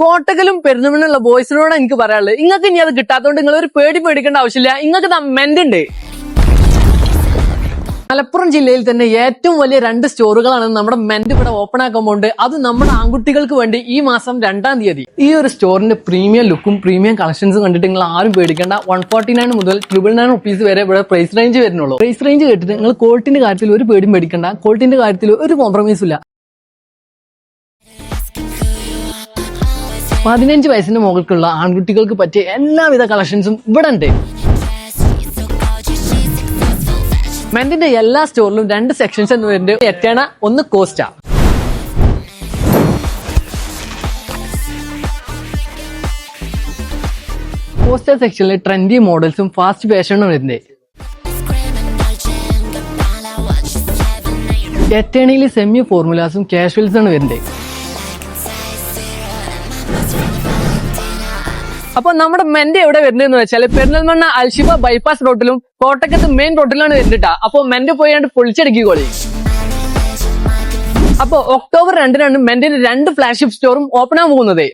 കോട്ടകലും പെരുന്നമണ്ണുള്ള ബോയ്സിനോട് എനിക്ക് പറയാനുള്ളത്. നിങ്ങൾക്ക് ഇനി അത് കിട്ടാത്തതുകൊണ്ട് നിങ്ങൾ ഒരു പേടി പേടിക്കേണ്ട ആവശ്യമില്ല. നിങ്ങൾക്ക് മെന്റുണ്ട് മലപ്പുറം ജില്ലയിൽ തന്നെ ഏറ്റവും വലിയ രണ്ട് സ്റ്റോറുകളാണ് നമ്മുടെ മെന്റ് ഇവിടെ ഓപ്പൺ ആക്കാൻ പോകുന്നത് അത് നമ്മുടെ ആൺകുട്ടികൾക്ക് വേണ്ടി ഈ മാസം രണ്ടാം തീയതി. ഈ ഒരു സ്റ്റോറിന്റെ പ്രീമിയം ലുക്കും പ്രീമിയം കളക്ഷൻസും കണ്ടിട്ട് നിങ്ങൾ ആരും പേടിക്കേണ്ട. വൺ ഫോർട്ടി നയൻ മുതൽ ട്രിപ്പിൾ നയൻ റുപ്പീസ് വരെ ഇവിടെ പ്രൈസ് റേഞ്ച് വരുന്നുള്ളൂ. പ്രൈസ് റേഞ്ച് കേട്ടിട്ട് നിങ്ങൾ ക്വാളിറ്റിന്റെ കാര്യത്തിൽ ഒരു പേടിയും പേടിക്കേണ്ട. ക്വാളിറ്റിന്റെ കാര്യത്തിൽ ഒരു കോംപ്രമൈസും ഇല്ല. പതിനഞ്ച് വയസ്സിന് മുകൾക്കുള്ള ആൺകുട്ടികൾക്ക് പറ്റിയ എല്ലാവിധ കളക്ഷൻസും ഇവിടെ ഉണ്ട് മെന്റിന്റെ എല്ലാ സ്റ്റോറിലും രണ്ട് സെക്ഷൻസ് എന്ന് പറയുന്നത് എറ്റേണ ഒന്ന് കോസ്റ്റാ. കോസ്റ്റ സെക്ഷനിൽ ട്രെൻഡി മോഡൽസും ഫാസ്റ്റ് ഫാഷനും വരുന്നത്. എറ്റേണയിൽ സെമി ഫോർമുലാസും കാഷ്വൽസാണ് വരുന്നത്. അപ്പൊ നമ്മുടെ മെന്റ് എവിടെ വരുന്നതെന്ന് വെച്ചാൽ പെരിന്തൽമണ്ണ അൽഷിബ ബൈപ്പാസ് റോഡിലും കോട്ടക്കത്ത് മെയിൻ റോഡിലാണ് വരുന്നിട്ടാ. അപ്പൊ മെന്റ് പോയാണ്ട് പൊളിച്ചടുക്കിക്കോളി അപ്പൊ ഒക്ടോബർ രണ്ടിനാണ് മെന്റിന്റെ രണ്ട് ഫ്ലാഗ്ഷിപ്പ് സ്റ്റോറും ഓപ്പൺ ആകാൻ പോകുന്നത്.